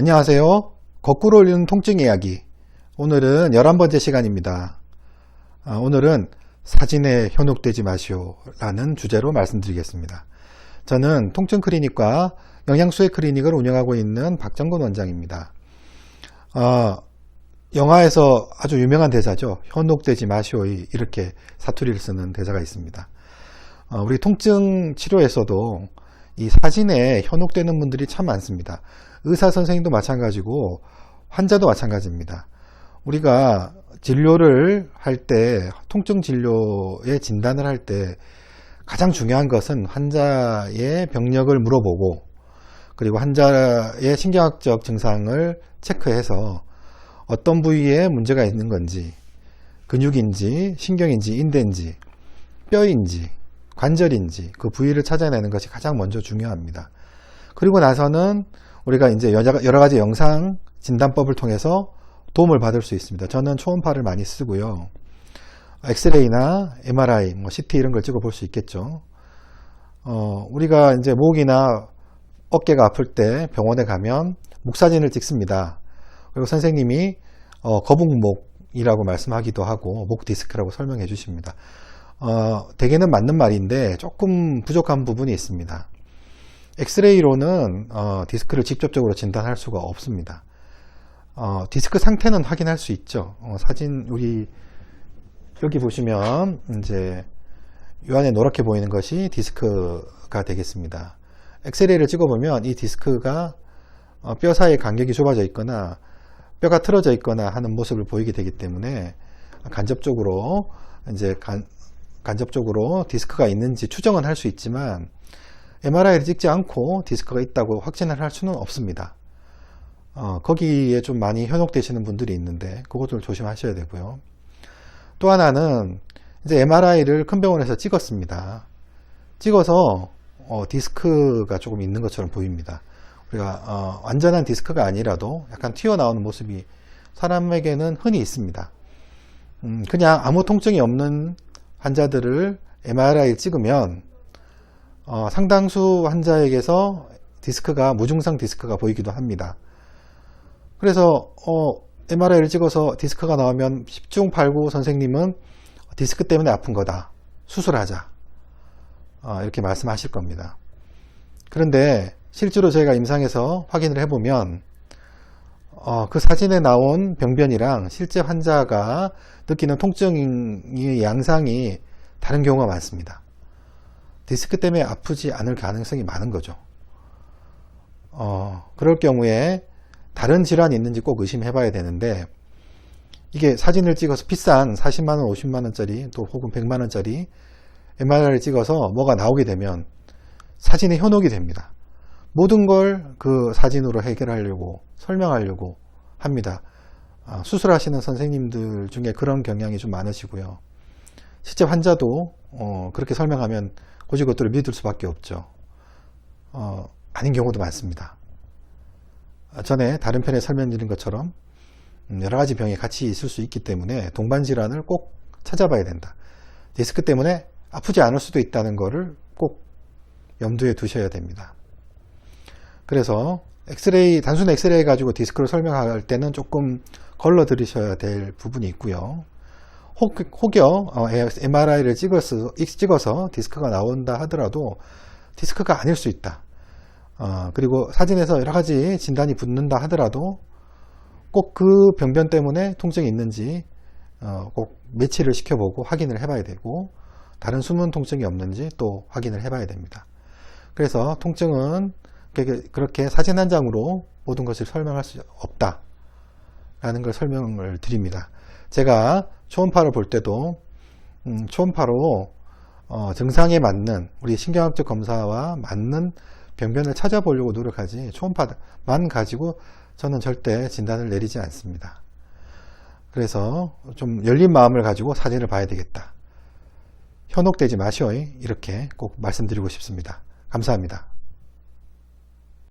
안녕하세요. 거꾸로 올리는 통증 이야기. 오늘은 11번째 시간입니다. 아, 오늘은 사진에 현혹되지 마시오 라는 주제로 말씀드리겠습니다. 저는 통증 클리닉과 영양수의 클리닉을 운영하고 있는 박정근 원장입니다. 어, 영화에서 아주 유명한 대사죠. 현혹되지 마시오 이렇게 사투리를 쓰는 대사가 있습니다. 어, 우리 통증 치료에서도 이 사진에 현혹되는 분들이 참 많습니다. 의사 선생님도 마찬가지고 환자도 마찬가지입니다. 우리가 진료를 할 때, 통증 진료의 진단을 할 때 가장 중요한 것은 환자의 병력을 물어보고 그리고 환자의 신경학적 증상을 체크해서 어떤 부위에 문제가 있는 건지 근육인지 신경인지 인대인지 뼈인지 관절인지 그 부위를 찾아내는 것이 가장 먼저 중요합니다. 그리고 나서는 우리가 이제 여러 가지 영상 진단법을 통해서 도움을 받을 수 있습니다. 저는 초음파를 많이 쓰고요. 엑스레이나 MRI, 뭐 CT 이런 걸 찍어 볼 수 있겠죠. 어, 우리가 이제 목이나 어깨가 아플 때 병원에 가면 목 사진을 찍습니다. 그리고 선생님이 어, 거북목이라고 말씀하기도 하고 목 디스크라고 설명해 주십니다. 어, 대개는 맞는 말인데 조금 부족한 부분이 있습니다. 엑스레이로는 어, 디스크를 직접적으로 진단할 수가 없습니다. 어, 디스크 상태는 확인할 수 있죠. 어, 사진 우리 여기 보시면 이제 요 안에 노랗게 보이는 것이 디스크가 되겠습니다. 엑스레이를 찍어보면 이 디스크가 어, 뼈 사이에 간격이 좁아져 있거나 뼈가 틀어져 있거나 하는 모습을 보이게 되기 때문에 간접적으로 이제 간, 간접적으로 디스크가 있는지 추정은 할 수 있지만 MRI를 찍지 않고 디스크가 있다고 확진을 할 수는 없습니다. 어, 거기에 좀 많이 현혹되시는 분들이 있는데 그것들 조심하셔야 되고요. 또 하나는 이제 MRI를 큰 병원에서 찍었습니다. 찍어서 어, 디스크가 조금 있는 것처럼 보입니다. 우리가 어, 완전한 디스크가 아니라도 약간 튀어나오는 모습이 사람에게는 흔히 있습니다. 음, 그냥 아무 통증이 없는 환자들을 MRI 찍으면 어, 상당수 환자에게서 디스크가 무증상 디스크가 보이기도 합니다. 그래서 어, MRI를 찍어서 디스크가 나오면 10중 8구 선생님은 디스크 때문에 아픈 거다. 수술하자. 어, 이렇게 말씀하실 겁니다. 그런데 실제로 저희가 임상에서 확인을 해보면 어, 그 사진에 나온 병변이랑 실제 환자가 느끼는 통증의 양상이 다른 경우가 많습니다. 디스크 때문에 아프지 않을 가능성이 많은 거죠. 어, 그럴 경우에 다른 질환이 있는지 꼭 의심해 봐야 되는데 이게 사진을 찍어서 비싼 40만원, 50만원짜리 또 혹은 100만원짜리 MRI를 찍어서 뭐가 나오게 되면 사진에 현혹이 됩니다. 모든 걸 그 사진으로 해결하려고 설명하려고 합니다. 아, 수술하시는 선생님들 중에 그런 경향이 좀 많으시고요. 실제 환자도 어, 그렇게 설명하면 고지 것들을 믿을 수밖에 없죠. 어, 아닌 경우도 많습니다. 아, 전에 다른 편에 설명드린 것처럼 음, 여러 가지 병이 같이 있을 수 있기 때문에 동반 질환을 꼭 찾아봐야 된다. 디스크 때문에 아프지 않을 수도 있다는 것을 꼭 염두에 두셔야 됩니다. 그래서 엑스레이 단순 엑스레이 가지고 디스크를 설명할 때는 조금 걸러 들으셔야 될 부분이 있고요. 혹, 혹여 MRI를 찍어서, 찍어서 디스크가 나온다 하더라도 디스크가 아닐 수 있다. 어, 그리고 사진에서 여러 가지 진단이 붙는다 하더라도 꼭 그 병변 때문에 통증이 있는지 어, 꼭 매치를 시켜보고 확인을 해봐야 되고 다른 숨은 통증이 없는지 또 확인을 해봐야 됩니다. 그래서 통증은 그렇게 사진 한 장으로 모든 것을 설명할 수 없다. 라는 걸 설명을 드립니다. 제가 초음파를 볼 때도 음, 초음파로 어, 증상에 맞는 우리 신경학적 검사와 맞는 병변을 찾아보려고 노력하지 초음파만 가지고 저는 절대 진단을 내리지 않습니다. 그래서 좀 열린 마음을 가지고 사진을 봐야 되겠다. 현혹되지 마시오. 이렇게 꼭 말씀드리고 싶습니다. 감사합니다.